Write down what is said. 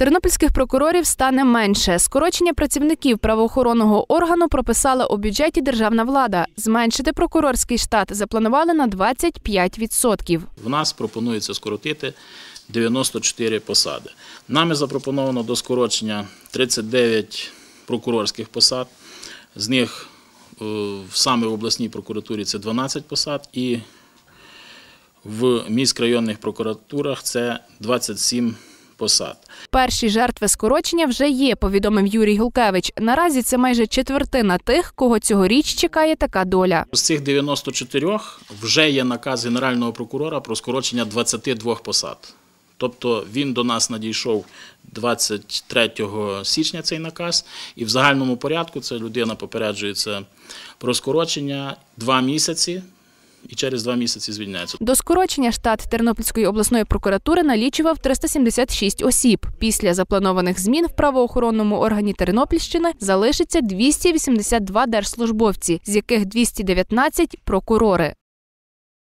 Тернопільських прокурорів стане менше. Скорочення працівників правоохоронного органу прописала у бюджеті державна влада. Зменшити прокурорський штат запланували на 25%. В нас пропонується скоротити 94 посади. Нами запропоновано до скорочення 39 прокурорських посад. З них е, саме в обласній прокуратурі це 12 посад і в міськрайонних прокуратурах це 27 посад. Перші жертви скорочення вже є, повідомив Юрій Гулкевич. Наразі це майже четвертина тих, кого цьогоріч чекає така доля. З цих 94 вже є наказ Генерального прокурора про скорочення 22 посад. Тобто він до нас надійшов 23 січня цей наказ, і в загальному порядку ця людина попереджується про скорочення два місяці і через два місяці звільняється. До скорочення штат Тернопільської обласної прокуратури налічував 376 осіб. Після запланованих змін в правоохоронному органі Тернопільщини залишиться 282 держслужбовці, з яких 219 – прокурори.